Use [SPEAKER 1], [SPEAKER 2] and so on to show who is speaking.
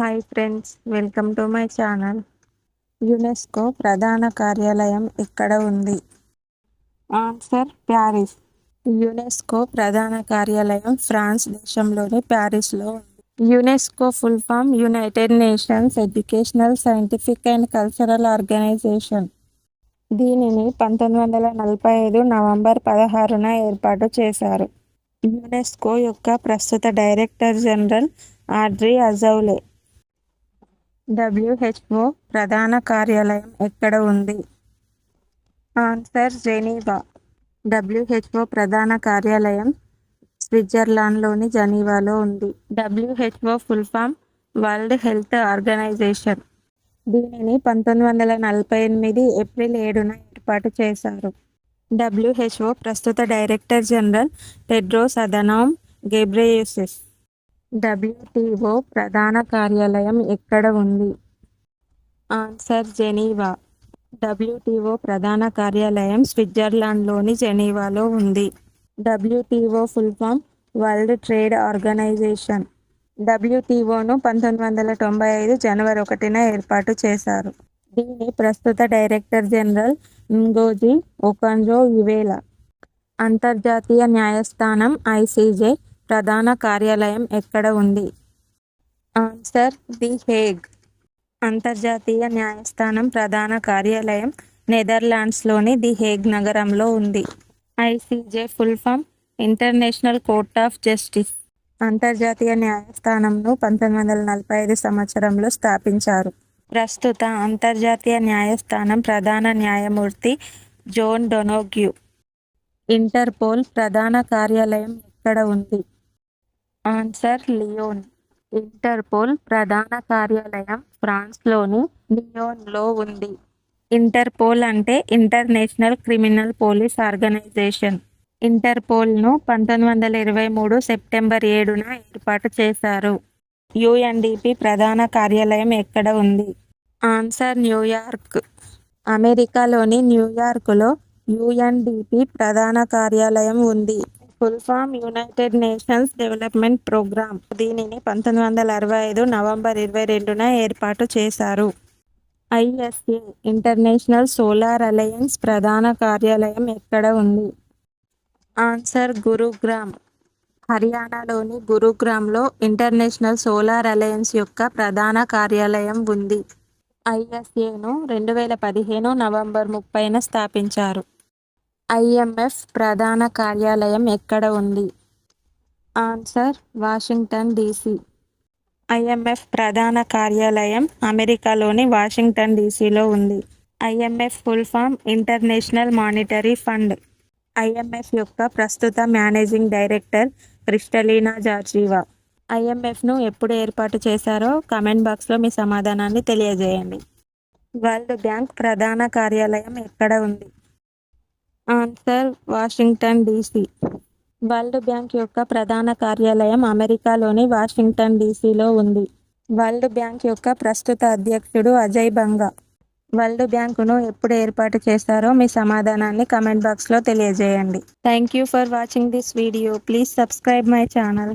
[SPEAKER 1] Hi friends welcome to my channel UNESCO ప్రధాన కార్యాలయం ఇక్కడ ఉంది ఆన్సర్ ప్యారిస్ యునెస్కో ప్రధాన కార్యాలయం ఫ్రాన్స్ దేశంలోని ప్యారిస్లో ఉంది. UNESCO full form United Nations educational scientific and cultural organization దీనిని పంతొమ్మిది వందల నలభై ఐదు నవంబర్ పదహారున ఏర్పాటు చేశారు. యునెస్కో యొక్క ప్రస్తుత director general Audrey Azoulay WHO ప్రధాన కార్యాలయం ఎక్కడ ఉంది? Answer Geneva. డబ్ల్యూహెచ్ఓ ప్రధాన కార్యాలయం స్విట్జర్లాండ్లోని జనీవాలో ఉంది. WHO full form world health organization. దీనిని పంతొమ్మిది వందల నలభై ఎనిమిది ఏప్రిల్ ఏడున ఏర్పాటు చేశారు. డబ్ల్యూహెచ్ఓ ప్రస్తుత director general Tedros Adhanom Ghebreyesus WTO ప్రధాన కార్యాలయం ఎక్కడ ఉంది? Answer Geneva. డబ్ల్యూటీఓ ప్రధాన కార్యాలయం స్విట్జర్లాండ్లోని జెనీవాలో ఉంది. WTO full form world trade organization. డబ్ల్యూటీఓను పంతొమ్మిది వందల తొంభై ఐదు జనవరి ఒకటిన ఏర్పాటు చేశారు. దీని ప్రస్తుత డైరెక్టర్ జనరల్ ఇంగోజీ ఒకంజో ఇవేలా అంతర్జాతీయ న్యాయస్థానం ఐసీజే ప్రధాన కార్యాలయం ఎక్కడ ఉంది? Answer the Hague. అంతర్జాతీయ న్యాయస్థానం ప్రధాన కార్యాలయం నెదర్లాండ్స్లోని ది హేగ్ నగరంలో ఉంది. ICJ full form international court of justice. అంతర్జాతీయ న్యాయస్థానంను పంతొమ్మిది వందల నలభై ఐదు సంవత్సరంలో స్థాపించారు. ప్రస్తుత అంతర్జాతీయ న్యాయస్థానం ప్రధాన న్యాయమూర్తి జోన్ డొనోగ్యూ. ఇంటర్పోల్ ప్రధాన కార్యాలయం ఎక్కడ ఉంది? Answer Leone. ఇంటర్పోల్ ప్రధాన కార్యాలయం ఫ్రాన్స్లోని లియోన్లో ఉంది. ఇంటర్పోల్ అంటే ఇంటర్నేషనల్ క్రిమినల్ పోలీస్ ఆర్గనైజేషన్. ఇంటర్పోల్ను పంతొమ్మిది వందల ఇరవై మూడు సెప్టెంబర్ ఏడున ఏర్పాటు చేశారు. యుఎన్డిపి ప్రధాన కార్యాలయం ఎక్కడ ఉంది? Answer New York. అమెరికాలోని న్యూయార్క్లో యుఎన్డిపి ప్రధాన కార్యాలయం ఉంది. Full form United Nations development programme దీనిని పంతొమ్మిది వందల అరవై ఐదు నవంబర్ ఇరవై రెండున ఏర్పాటు చేశారు. ఐఎస్ఏ ఇంటర్నేషనల్ సోలార్ అలయన్స్ ప్రధాన కార్యాలయం ఎక్కడ ఉంది? ఆన్సర్ గురుగ్రామ్ హర్యానాలోని గురుగ్రామ్లో ఇంటర్నేషనల్ సోలార్ అలయన్స్ యొక్క ప్రధాన కార్యాలయం ఉంది. ఐఎస్ఏను రెండు వేల పదిహేను నవంబర్ ముప్పైన స్థాపించారు. ఐఎంఎఫ్ ప్రధాన కార్యాలయం ఎక్కడ ఉంది? Answer Washington DC. ఐఎంఎఫ్ ప్రధాన కార్యాలయం అమెరికాలోని వాషింగ్టన్ డీసీలో ఉంది. IMF full form international monetary fund. IMF యొక్క ప్రస్తుత మేనేజింగ్ డైరెక్టర్ క్రిస్టలీనా జార్జీవా. ఐఎంఎఫ్ను ఎప్పుడు ఏర్పాటు చేశారో కామెంట్ బాక్స్లో మీ సమాధానాన్ని తెలియజేయండి. వరల్డ్ బ్యాంక్ ప్రధాన కార్యాలయం ఎక్కడ ఉంది? Answer Washington DC. World bank యొక్క ప్రధాన కార్యాలయం అమెరికాలోని వాషింగ్టన్ డీసీలో ఉంది. వరల్డ్ బ్యాంక్ యొక్క ప్రస్తుత అధ్యక్షుడు అజయ్ బంగా. వరల్డ్ బ్యాంకును ఎప్పుడు ఏర్పాటు చేస్తారో మీ సమాధానాన్ని కమెంట్ బాక్స్లో తెలియజేయండి. Thank you for watching this video. Please subscribe my channel.